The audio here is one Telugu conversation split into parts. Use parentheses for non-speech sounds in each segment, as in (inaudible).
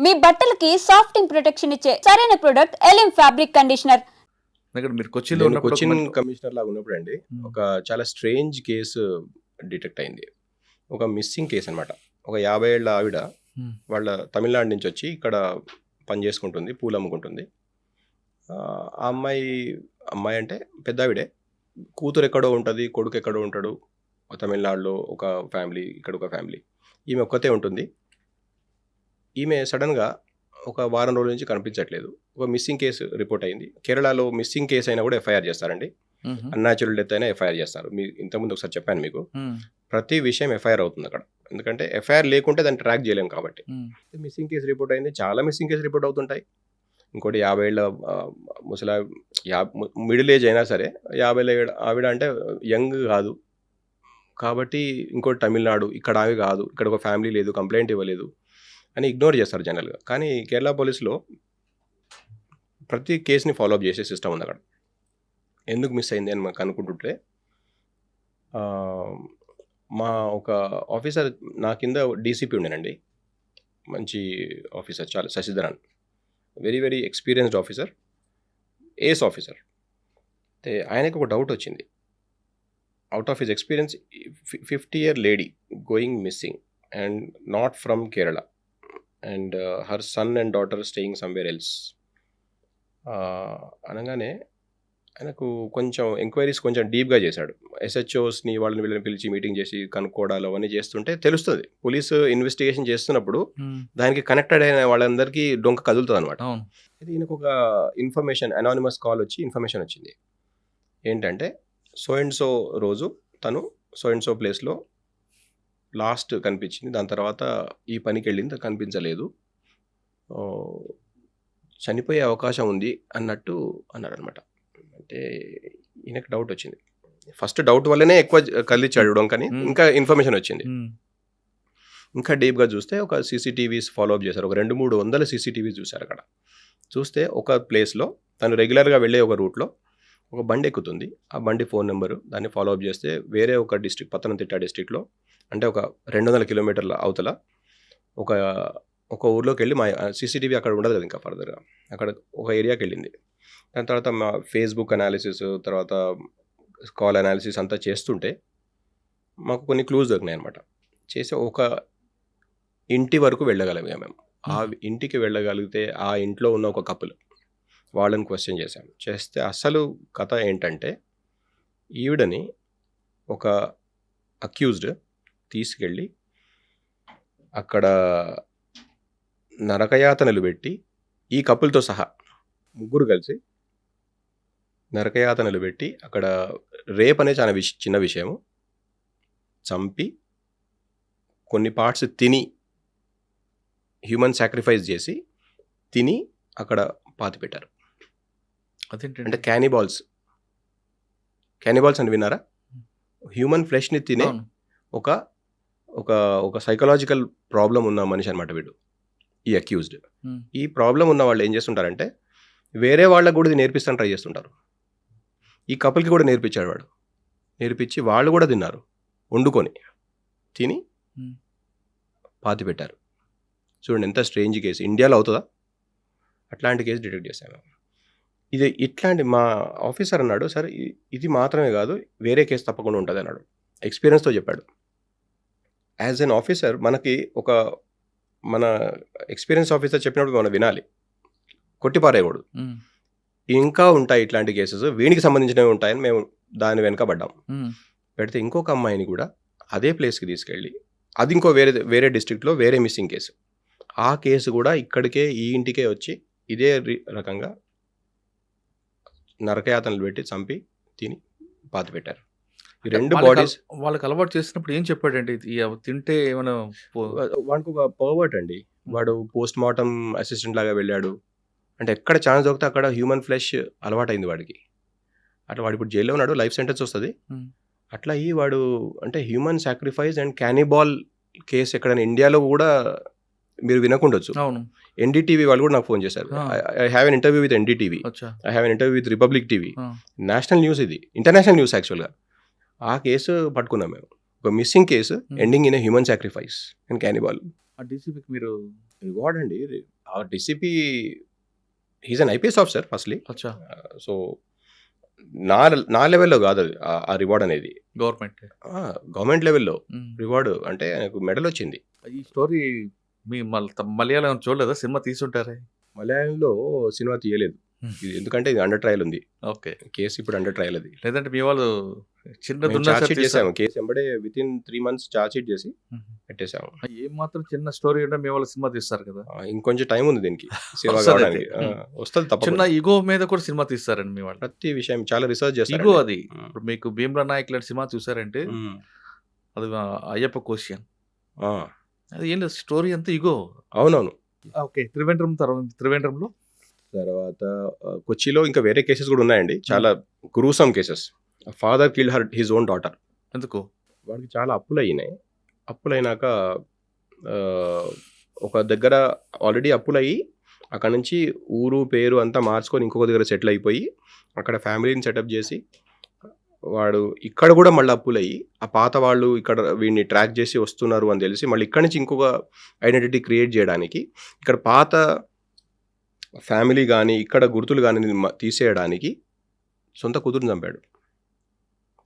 మీ బట్టలకి సాఫ్టింగ్ ప్రొటెక్షన్ ఇచ్చే సరైన ప్రొడక్ట్ ఎలిమ్ ఫ్యాబ్రిక్ కండిషనర్ ఇక్కడ మీరు కొచ్చిన్ ఒక- కమిషనర్ లాగా ఉన్నప్పుడు అండి Hmm. ఒక చాలా స్ట్రేంజ్ కేసు డిటెక్ట్ అయింది. ఒక మిస్సింగ్ కేసు అన్నమాట. ఒక యాభై ఏళ్ళ ఆవిడ Hmm. వాళ్ళ తమిళనాడు నుంచి వచ్చి ఇక్కడ పని చేసుకుంటుంది పూలు అమ్ముకుంటుంది. ఆ ఆ అమ్మాయి అమ్మాయి అంటే పెద్ద ఆవిడే కూతురు ఎక్కడో ఉంటుంది కొడుకు ఎక్కడో ఉంటాడు. తమిళనాడులో ఒక ఫ్యామిలీ ఇక్కడ ఒక ఫ్యామిలీ ఈమె ఒక్కతే ఉంటుంది. ఈమె సడన్గా ఒక వారం రోజుల నుంచి కనిపించట్లేదు. ఒక మిస్సింగ్ కేసు రిపోర్ట్ అయింది. కేరళలో మిస్సింగ్ కేసు అయినా కూడా ఎఫ్ఐఆర్ చేస్తారండి. అన్యాచురల్ డెత్ అయినా ఎఫ్ఐఆర్ చేస్తారు. మీ ఇంతకుముందు ఒకసారి చెప్పాను మీకు. ప్రతి విషయం ఎఫ్ఐఆర్ అవుతుంది అక్కడ. ఎందుకంటే ఎఫ్ఐఆర్ లేకుంటే దాన్ని ట్రాక్ చేయలేం కాబట్టి. మిస్సింగ్ కేసు రిపోర్ట్ అయింది. చాలా మిస్సింగ్ కేసు రిపోర్ట్ అవుతుంటాయి. ఇంకోటి యాభై ఏళ్ళ ముసలా యా మిడిల్ ఏజ్ అయినా సరే యాభై ఏళ్ళ ఆవిడ అంటే యంగ్ కాదు. కాబట్టి ఇంకోటి తమిళనాడు. ఇక్కడ ఆమె కాదు. ఇక్కడ ఒక ఫ్యామిలీ లేదు. కంప్లైంట్ ఇవ్వలేదు. అని ఇగ్నోర్ చేస్తారు జనరల్గా. కానీ కేరళ పోలీసులో ప్రతి కేసుని ఫాలోఅప్ చేసే సిస్టమ్ ఉంది అక్కడ. ఎందుకు మిస్ అయింది అని మాకు అనుకుంటుంటే మా ఒక ఆఫీసర్ నా కింద డీసీపీ ఉండేనండి. మంచి ఆఫీసర్ చాలా Sasidharan. Very very experienced officer ace officer అయితే ఆయనకు ఒక డౌట్ వచ్చింది. Out of his experience fifty year lady going missing and not from Kerala and her son and daughter staying somewhere else అనగానే ఆయనకు కొంచెం ఎంక్వైరీస్ కొంచెం డీప్గా చేశాడు. ఎస్హెచ్ఓస్ని వాళ్ళని వీళ్ళని పిలిచి మీటింగ్ చేసి కనుక్కోవడాలు అవన్నీ చేస్తుంటే తెలుస్తుంది. పోలీసు ఇన్వెస్టిగేషన్ చేస్తున్నప్పుడు మ్మ్. దానికి కనెక్టెడ్ అయిన వాళ్ళందరికీ డొంక కదులుతుంది అనమాట అయితే ఈయనకు ఒక ఇన్ఫర్మేషన్ అనానిమస్ కాల్ వచ్చి ఇన్ఫర్మేషన్ వచ్చింది. ఏంటంటే సో అండ్ సో రోజు తను సో అండ్ సో ప్లేస్లో లాస్ట్ కనిపించింది. దాని తర్వాత ఈ పనికి వెళ్ళింది కనిపించలేదు చనిపోయే అవకాశం ఉంది అన్నట్టు అన్నారనమాట అంటే ఈయనకు డౌట్ వచ్చింది. ఫస్ట్ డౌట్ వల్లనే ఎక్కువ కదిలిచ్చాడు డొంకని. Hmm. ఇంకా ఇన్ఫర్మేషన్ వచ్చింది. ఇంకా డీప్గా చూస్తే ఒక సీసీటీవీస్ ఫాలోఅప్ చేశారు. ఒక రెండు మూడు వందల సీసీటీవీస్ చూశారు అక్కడ. చూస్తే ఒక ప్లేస్లో తను రెగ్యులర్గా వెళ్ళే ఒక రూట్లో ఒక బండి ఎక్కుతుంది. ఆ బండి ఫోన్ నెంబరు దాన్ని ఫాలోఅప్ చేస్తే వేరే ఒక డిస్ట్రిక్ట్ పత్తనంతిట్ట డిస్ట్రిక్ట్లో అంటే ఒక రెండు వందల కిలోమీటర్ల అవతల ఒక ఒక ఊర్లోకి వెళ్ళి మా సీసీటీవీ అక్కడ ఉండదు కదా ఇంకా ఫర్దర్గా. అక్కడ ఒక ఏరియాకి వెళ్ళింది దాని తర్వాత మా ఫేస్బుక్ అనాలిసిస్ తర్వాత కాల్ అనాలిసిస్ అంతా చేస్తుంటే మాకు కొన్ని క్లూజ్ దొరికినాయి అనమాట చేసి ఒక ఇంటి వరకు వెళ్ళగలిగాం మేము. ఆ ఇంటికి వెళ్ళగలిగితే ఆ ఇంట్లో ఉన్న ఒక కపుల్ వాళ్ళని క్వశ్చన్ చేశాం. చేస్తే అసలు కథ ఏంటంటే ఈవిడని ఒక అక్యూజ్డ్ తీసుకెళ్ళి అక్కడ నరకయాతనలు పెట్టి ఈ కపుల్తో సహా ముగ్గురు కలిసి నరకయాతనలు పెట్టి అక్కడ రేప్ అనే చాలా విష చిన్న విషయము. చంపి కొన్ని పార్ట్స్ తిని హ్యూమన్ సాక్రిఫైస్ చేసి తిని అక్కడ పాతి పెట్టారు. అంటే క్యానిబాల్స్. క్యానిబాల్స్ అని విన్నారా? హ్యూమన్ ఫ్లెష్ని తినే. ఒక ఒక ఒక సైకలాజికల్ ప్రాబ్లం ఉన్న మనిషి అనమాట వీడు. ఈ అక్యూజ్డ్ Hmm. ఈ ప్రాబ్లం ఉన్న వాళ్ళు ఏం చేస్తుంటారంటే వేరే వాళ్ళకు కూడా ఇది నేర్పిస్తాను ట్రై చేస్తుంటారు. ఈ కపుల్కి కూడా నేర్పించాడు వాడు. నేర్పించి వాళ్ళు కూడా తిన్నారు. వండుకొని తిని Hmm. పాతి పెట్టారు. చూడండి ఎంత స్ట్రేంజ్ కేసు ఇండియాలో అవుతుందా? అట్లాంటి కేసు డిటెక్ట్ చేశాము ఇది ఇట్లాంటి మా ఆఫీసర్ అన్నాడు సార్ ఇది మాత్రమే కాదు వేరే కేసు తప్పకుండా ఉంటుంది అన్నాడు. ఎక్స్పీరియన్స్తో చెప్పాడు. యాజ్ అన్ ఆఫీసర్ మనకి ఒక మన ఎక్స్పీరియన్స్ ఆఫీసర్ చెప్పినప్పుడు మనం వినాలి. కొట్టిపారేయకూడదు. ఇంకా ఉంటాయి ఇట్లాంటి కేసెస్ వీనికి సంబంధించినవి ఉంటాయని మేము దాని వెనక పడ్డాం. పెడితే ఇంకొక అమ్మాయిని కూడా అదే ప్లేస్కి తీసుకెళ్ళి అది ఇంకో వేరే వేరే డిస్ట్రిక్ట్లో వేరే మిస్సింగ్ కేసు ఆ కేసు కూడా ఇక్కడికే ఈ ఇంటికే వచ్చి ఇదే రకంగా నరకయాతనలు పెట్టి చంపి తిని పాతి పెట్టారు ఈ రెండు బాడీస్ వాళ్ళకి అలవాటు చేసినప్పుడు ఏం చెప్పాడండి తింటే ఏమైనా వాడికి ఒక పర్వర్ట్ అండి. వాడు పోస్ట్ మార్టం అసిస్టెంట్ లాగా వెళ్ళాడు. అంటే ఎక్కడ ఛాన్స్ దొరికితే అక్కడ హ్యూమన్ ఫ్లెష్ అలవాటైంది వాడికి. అట్లా వాడు ఇప్పుడు జైల్లో ఉన్నాడు లైఫ్ సెంటెన్స్ వస్తుంది. అట్లా ఈ వాడు అంటే human sacrifice and cannibal case ఎక్కడైనా ఇండియాలో కూడా మీరు వినకుండొచ్చు. అవును. ఎన్డీటీవీ వాళ్ళు కూడా నాకు ఫోన్ చేశారు. I have an interview with NDTV I have an interview with Republic TV. National news ఇది. ఇంటర్నేషనల్ న్యూస్ యాక్చువల్గా ఆ కేసు పట్టుకున్నాం మేము. ఒక missing case. Ending in human sacrifice and cannibal ఆ డీసీపీకి మీరు రివార్డ్ అండి. ఆ DCP he's an IPS officer firstly అచ్చా. సో నా నా లెవెల్లో కాదు అది ఆ- ఆ రివార్డ్ అనేది. గవర్నమెంట్ గవర్నమెంట్ లెవెల్లో రివార్డ్ అంటే ఆయనకు మెడల్ వచ్చింది. ఈ స్టోరీ మీ మల- మలయాళం చూడలేదా? సినిమా తీసుంటారే? మలయాళంలో సినిమా తీయలేదు. Hmm. ఇది ఎందుకంటే ఇది అండర్ ట్రయల్ ఉంది. ఓకే. కేసు ఇప్పుడు అండర్ ట్రయల్ అది. లేదంటే మీ వాళ్ళు చిన్న మేము చేసాము. కేసు వెంబడే within three months charge sheet చేసి. పెట్టేసాము ఏం మాత్రం చిన్న స్టోరీ ఉంటే మీ వాళ్ళు సినిమా తీస్తారు కదా. ఇంకొంచెం టైం ఉంది దీనికి. సినిమా వస్తది కావడానికి. వస్తుంది చిన్న తప్ప ఈగో మీద కూడా సినిమా తీస్తారండి మీ వాళ్ళు. ప్రతి విషయం చాలా రీసెర్చ్ చేస్తారు ఈగో అది. ఇప్పుడు మీకు భీమ్లా నాయక్ లాంటి సినిమా చూసారంటే. అది అయ్యప్ప క్వశ్చన్ అది ఏం లేదు స్టోరీ అంతా ఇగో అవునవును. ఓకే త్రివేంద్రం తర్వాత త్రివేంద్రంలో? తర్వాత కొచ్చిలో ఇంకా వేరే కేసెస్ కూడా ఉన్నాయండి. చాలా gruesome cases father kill her his own daughter ఎందుకు? వాడికి చాలా అప్పులు అయినాయి అప్పులు అయినాక ఒక దగ్గర ఆల్రెడీ అప్పులయ్యి అక్కడ నుంచి ఊరు పేరు అంతా మార్చుకొని ఇంకొక దగ్గర సెటిల్ అయిపోయి అక్కడ ఫ్యామిలీని సెటప్ చేసి వాడు ఇక్కడ కూడా మళ్ళీ అప్పులయ్యి ఆ పాత వాళ్ళు ఇక్కడ వీడిని ట్రాక్ చేసి వస్తున్నారు అని తెలిసి మళ్ళీ ఇక్కడి నుంచి ఇంకొక ఐడెంటిటీ క్రియేట్ చేయడానికి ఇక్కడ పాత ఫ్యామిలీ కానీ ఇక్కడ గుర్తులు కానీ తీసేయడానికి సొంత కూతురుని చంపాడు.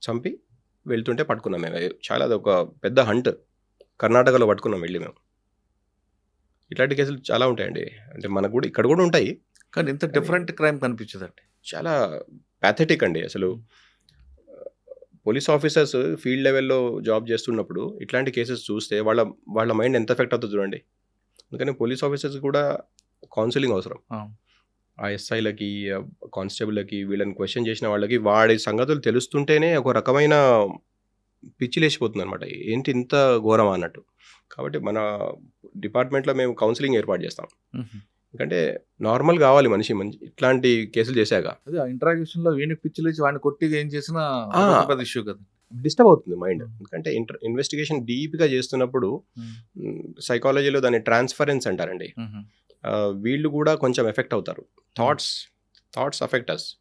చంపి వెళ్తుంటే పట్టుకున్నాం మేము. చాలా అది ఒక పెద్ద హంట్. కర్ణాటకలో పట్టుకున్నాం వెళ్ళి మేము. ఇట్లాంటి కేసులు చాలా ఉంటాయండి. అంటే మనకు కూడా ఇక్కడ కూడా ఉంటాయి. కానీ ఇంత డిఫరెంట్ క్రైమ్ కనిపించదండి. చాలా ప్యాథెటిక్ అండి అసలు. పోలీస్ ఆఫీసర్స్ ఫీల్డ్ లెవెల్లో జాబ్ చేస్తున్నప్పుడు ఇట్లాంటి కేసెస్ చూస్తే వాళ్ళ వాళ్ళ మైండ్ ఎంత ఎఫెక్ట్ అవుతుంది చూడండి. అందుకని పోలీస్ ఆఫీసర్స్ కూడా కౌన్సిలింగ్ అవసరం. ఆ. ఎస్ఐలకి కానిస్టేబుల్కి వీళ్ళని క్వశ్చన్ చేసిన వాళ్ళకి వాడి సంగతులు తెలుస్తుంటేనే ఒక రకమైన పిచ్చి లేచిపోతుంది అనమాట ఏంటి ఇంత ఘోరం అన్నట్టు. కాబట్టి మన డిపార్ట్మెంట్లో మేము కౌన్సిలింగ్ ఏర్పాటు చేస్తాం. ఎందుకంటే నార్మల్ కావాలి మనిషి మంచి ఇట్లాంటి కేసులు చేశాక. అదే ఇంటరాక్షన్లో వీడిని పిచ్చి లేచి వాడిని కొట్టి ఏం చేసినా ఇష్యూ కదా. డిస్టర్బ్ అవుతుంది మైండ్. ఎందుకంటే ఇంటర్ ఇన్వెస్టిగేషన్ డీప్గా చేస్తున్నప్పుడు సైకాలజీలో దాన్ని ట్రాన్స్ఫరెన్స్ అంటారండి. వీళ్ళు కూడా కొంచెం ఎఫెక్ట్ అవుతారు. థాట్స్ థాట్స్ అఫెక్ట్ అస్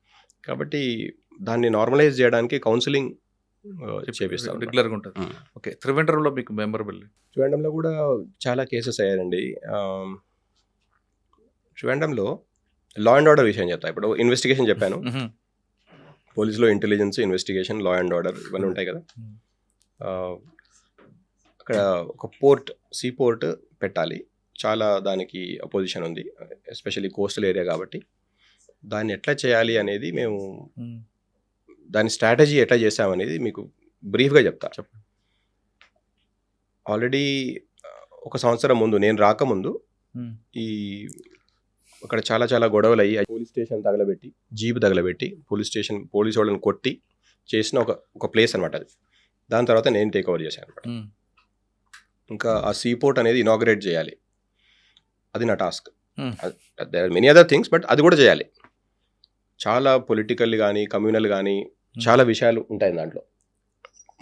కాబట్టి దాన్ని నార్మలైజ్ చేయడానికి కౌన్సిలింగ్ చేపిస్తాం రెగ్యులర్గా ఉంటుంది. Mm. ఓకే త్రివేంద్రంలో మీకు మెమరబుల్ ట్రివాండంలో కూడా చాలా కేసెస్ అయ్యారండి ట్రివాండంలో లా అండ్ ఆర్డర్ విషయం చెప్తా. ఇప్పుడు ఇన్వెస్టిగేషన్ చెప్పాను. (laughs) పోలీసులో intelligence investigation law and order ఇవన్నీ ఉంటాయి కదా. Hmm. అక్కడ ఒక పోర్ట్ సీ పోర్ట్ పెట్టాలి. చాలా దానికి అపోజిషన్ ఉంది ఎస్పెషల్లీ కోస్టల్ ఏరియా కాబట్టి. దాన్ని ఎట్లా చేయాలి అనేది మేము దాని స్ట్రాటజీ ఎట్లా చేసామనేది మీకు బ్రీఫ్గా చెప్తా. ఆల్రెడీ ఒక సంవత్సరం ముందు నేను రాకముందు ఈ అక్కడ చాలా చాలా గొడవలు అయ్యి పోలీస్ స్టేషన్ తగలబెట్టి జీప్ తగలబెట్టి పోలీస్ స్టేషన్ పోలీస్ వాళ్ళని కొట్టి చేసిన ఒక ఒక ప్లేస్ అనమాట అది. దాని తర్వాత నేను టేక్ ఓవర్ చేశాను అనమాట ఇంకా ఆ సీ పోర్ట్ అనేది ఇనాగ్రేట్ చేయాలి. అది నా task. Hmm. There many other things but అది కూడా చేయాలి. చాలా పొలిటికల్ కానీ కమ్యూనల్ కానీ చాలా విషయాలు ఉంటాయి దాంట్లో.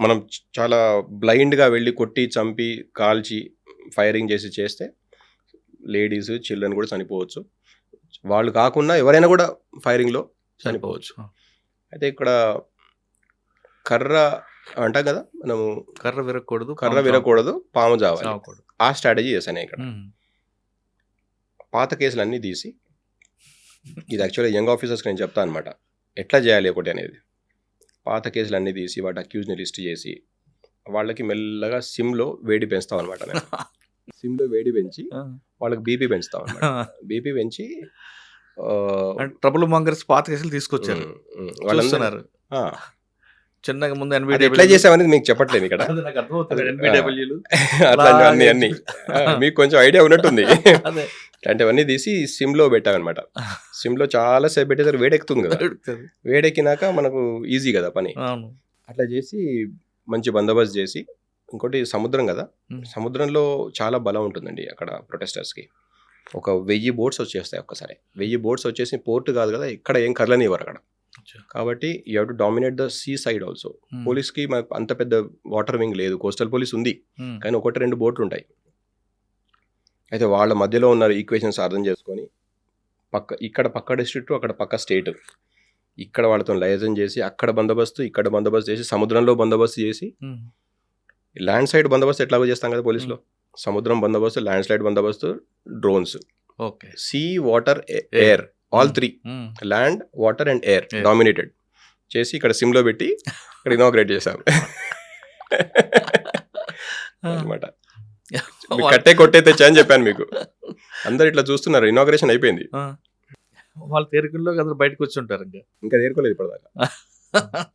మనం చాలా బ్లైండ్గా వెళ్ళి కొట్టి చంపి కాల్చి ఫైరింగ్ చేసి చేస్తే లేడీస్ చిల్డ్రన్ కూడా చనిపోవచ్చు. వాళ్ళు కాకుండా ఎవరైనా కూడా ఫైరింగ్లో చనిపోవచ్చు. అయితే ఇక్కడ కర్ర అంటాం కదా మనము. కర్ర విరగకూడదు కర్ర విరకూడదు పాము చావకూడదు. ఆ స్ట్రాటజీ చేశాను ఇక్కడ. ఉమ్. పాత కేసులు అన్నీ తీసి ఇది యాక్చువల్లీ యంగ్ ఆఫీసర్స్కి నేను చెప్తాను అనమాట ఎట్లా చేయాలి ఒకటి అనేది? పాత కేసులు అన్నీ తీసి వాటి అక్యూజ్ని లిస్ట్ చేసి వాళ్ళకి మెల్లగా సిమ్లో వేడి పెంచుతాం అనమాట నేను. (laughs) సిమ్లో వేడి పెంచి వాళ్ళకి బీపీ పెంచుతాం అనమాట (laughs) బీపీ పెంచి ట్రబుల్ మాంగర్స్ పాత కేసులు తీసుకొచ్చారు. ఆ, చిన్నగా ముందు అది ఎట్లా చేసామనేది మీకు చెప్పట్లేదు ఇక్కడ. అట్లాంటివన్నీ (laughs) అన్ని. ఆ, మీకు కొంచెం ఐడియా ఉన్నట్టుంది. అదే. ఇట్లాంటివన్నీ తీసి సిమ్లో పెట్టామన్నమాట (laughs) సిమ్లో చాలా సేపు పెట్టేసరికి వేడెక్కుతుంది కదా. వేడెక్కినాక మనకు ఈజీ కదా పని. అట్లా చేసి మంచి బందోబస్తు చేసి ఇంకోటి సముద్రం కదా. సముద్రంలో చాలా బలం ఉంటుందండి అక్కడ ప్రొటెస్టర్స్కి ఒక వెయ్యి బోట్స్ వచ్చేస్తాయి ఒక్కసారి. వెయ్యి బోట్స్ వచ్చేసి పోర్ట్ కాదు కదా ఇక్కడ ఏం కర్లనివ్వరు అక్కడ. కాబట్టి you have to dominate the sea side also. పోలీస్కి మనకు అంత పెద్ద వాటర్ వింగ్ లేదు. కోస్టల్ పోలీస్ ఉంది. కానీ ఒకటి రెండు బోట్లు ఉంటాయి. అయితే వాళ్ళ మధ్యలో ఉన్న ఈక్వేషన్స్ అర్థం చేసుకొని పక్క ఇక్కడ పక్క డిస్ట్రిక్ట్ అక్కడ పక్క స్టేట్ ఇక్కడ వాళ్ళతో లైజన్ చేసి అక్కడ బందోబస్తు ఇక్కడ బందోబస్తు చేసి సముద్రంలో బందోబస్తు చేసి. ల్యాండ్ సైడ్ బందోబస్తు ఎట్లాగో చేస్తాం కదా పోలీసులో? సముద్రం బందోబస్తు ల్యాండ్ స్లైడ్ బందోబస్తు drones okay sea water air all three. Land water and air. Dominated చేసి ఇక్కడ సిమ్లో పెట్టి ఇక్కడ ఇనాగ్రేట్ చేశాం. (laughs) (laughs) అనమాట (laughs) కట్టే కొట్టే తెచ్చా అని చెప్పాను మీకు. అందరు ఇట్లా చూస్తున్నారు ఇనాగ్రేషన్ అయిపోయింది. వాళ్ళ తేరుకుల్లో అందరూ బయటకు వచ్చి ఉంటారు ఇంకా. ఇంకా నేర్కోలేదు ఇప్పటిదాకా.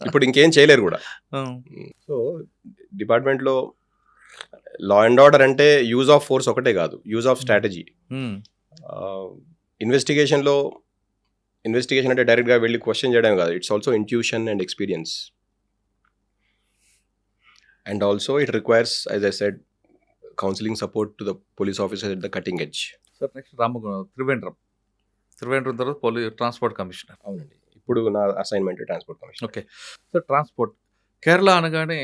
ఇప్పుడు ఇంకేం చేయలేరు కూడా. సో డిపార్ట్మెంట్లో లా అండ్ ఆర్డర్ అంటే యూజ్ ఆఫ్ ఫోర్స్ ఒకటే కాదు యూజ్ ఆఫ్ స్ట్రాటజీ. ఇన్వెస్టిగేషన్లో ఇన్వెస్టిగేషన్ అంటే డైరెక్ట్గా వెళ్ళి క్వశ్చన్ చేయడం కాదు it's also intuition and experience and also it requires as I said counselling support to the police officer at the cutting edge sir next రామగుణ Trivandrum. Trivandrum తర్వాత పోలీ ట్రాన్స్పోర్ట్ కమిషనర్ అవునండి. ఇప్పుడు నా assignment transport commission okay sir transport Kerala అనగానే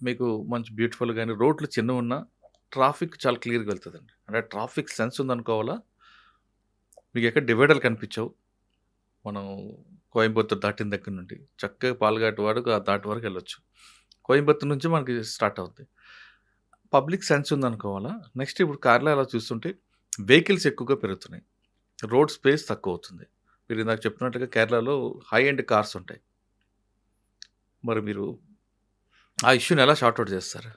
మీకు మంచి బ్యూటిఫుల్ కానీ రోడ్లు చిన్న ఉన్నా ట్రాఫిక్ చాలా క్లియర్గా వెళ్తుందండి. అంటే ట్రాఫిక్ సెన్స్ ఉందనుకోవాలా? మీకు ఎక్కడ డివైడర్లు కనిపించవు. మనం కోయంబత్తూరు దాటిన దగ్గర నుండి చక్కగా పాలఘాట్ వరకు ఆ దాటి వరకు వెళ్ళొచ్చు. కోయంబత్తూరు నుంచి మనకి స్టార్ట్ అవుతుంది పబ్లిక్ సెన్స్ ఉందనుకోవాలా? నెక్స్ట్ ఇప్పుడు కార్లో అలా చూస్తుంటే వెహికల్స్ ఎక్కువగా పెరుగుతున్నాయి. రోడ్ స్పేస్ తక్కువ అవుతుంది మీరు ఇందాక చెప్పినట్టుగా కేరళలో హై ఎండ్ కార్స్ ఉంటాయి. మరి మీరు ఆ ఇష్యూని ఎలా షార్ట్ అవుట్ చేస్తారు?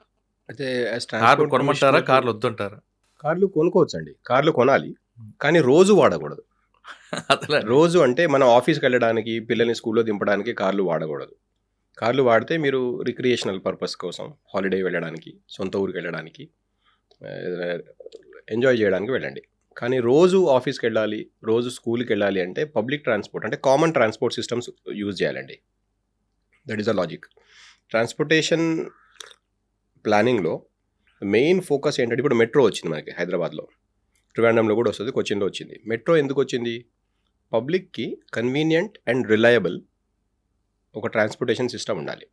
అయితే కార్లు కొనమంటారా? కార్లు వద్దంటారా? కార్లు కొనుక్కోవచ్చు అండి కార్లు కొనాలి. కానీ రోజు వాడకూడదు. (laughs) రోజు అంటే మనం ఆఫీస్కి వెళ్ళడానికి పిల్లల్ని స్కూల్లో దింపడానికి కార్లు వాడకూడదు. కార్లు వాడితే మీరు రిక్రియేషనల్ పర్పస్ కోసం హాలిడే వెళ్ళడానికి సొంత ఊరికి వెళ్ళడానికి ఎంజాయ్ చేయడానికి వెళ్ళండి. కానీ రోజు ఆఫీస్కి వెళ్ళాలి రోజు స్కూల్కి వెళ్ళాలి అంటే పబ్లిక్ ట్రాన్స్పోర్ట్ అంటే కామన్ ట్రాన్స్పోర్ట్ సిస్టమ్స్ యూజ్ చేయాలండి. That is a logic transportation ప్లానింగ్లో మెయిన్ ఫోకస్ ఏంటంటే ఇప్పుడు మెట్రో వచ్చింది మనకి హైదరాబాద్లో. ట్రివాండ్రంలో కూడా వస్తుంది కొచ్చిన్లో వచ్చింది. మెట్రో ఎందుకు వచ్చింది? పబ్లిక్కి కన్వీనియంట్ అండ్ రిలయబుల్ ఒక ట్రాన్స్పోర్టేషన్ సిస్టమ్ ఉండాలి.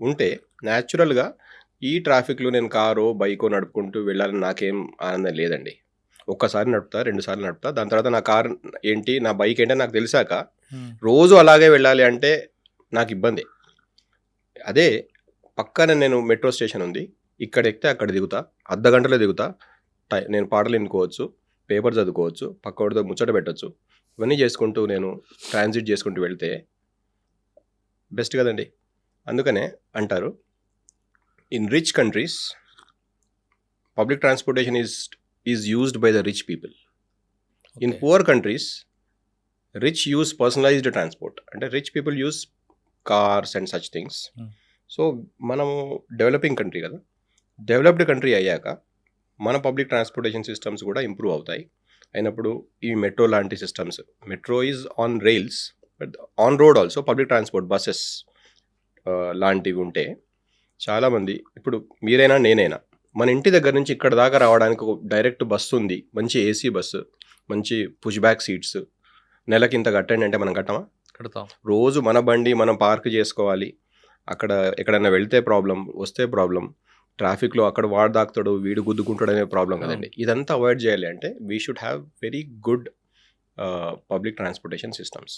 ఉంటే న్యాచురల్గా ఈ ట్రాఫిక్లో నేను కారో బైకో నడుపుకుంటూ వెళ్ళాలని నాకేం ఆనందం లేదండి. ఒక్కసారి నడుపుతా రెండు సార్లు నడుపుతా దాని తర్వాత నా కార్ ఏంటి నా బైక్ ఏంటో నాకు తెలిసాక రోజు అలాగే వెళ్ళాలి అంటే నాకు ఇబ్బంది. అదే పక్కన నేను మెట్రో స్టేషన్ ఉంది ఇక్కడ ఎక్కితే అక్కడ దిగుతా అర్ధ గంటలో దిగుతా టై నేను పాటలు వినుకోవచ్చు పేపర్ చదువుకోవచ్చు పక్కవాడితో ముచ్చట పెట్టచ్చు ఇవన్నీ చేసుకుంటూ నేను ట్రాన్సిట్ చేసుకుంటూ వెళ్తే బెస్ట్ కదండి. అందుకనే అంటారు in rich countries public transportation is is used by the rich people in poor countries rich use personalised transport అంటే rich people use cars and such things. So మనము డెవలపింగ్ కంట్రీ కదా. డెవలప్డ్ కంట్రీ అయ్యాక మన పబ్లిక్ ట్రాన్స్పోర్టేషన్ సిస్టమ్స్ కూడా ఇంప్రూవ్ అవుతాయి. అయినప్పుడు ఈ మెట్రో లాంటి systems metro is on rails but on road also public transport buses లాంటివి ఉంటే చాలామంది ఇప్పుడు మీరైనా నేనైనా మన ఇంటి దగ్గర నుంచి ఇక్కడ దాకా రావడానికి ఒక డైరెక్ట్ బస్సు ఉంది మంచి ఏసీ బస్సు మంచి పుష్ బ్యాక్ సీట్స్ నెలకి ఇంత కట్టండి అంటే మనం కట్టమా? కడతాం. రోజు మన బండి మనం పార్క్ చేసుకోవాలి అక్కడ ఎక్కడైనా వెళ్తే ప్రాబ్లం వస్తే ప్రాబ్లం ట్రాఫిక్లో అక్కడ వాడు దాక్తాడు వీడు గుద్దుకుంటాడు అనే ప్రాబ్లం కదండి. ఇదంతా అవాయిడ్ చేయాలి అంటే we should have very good public transportation systems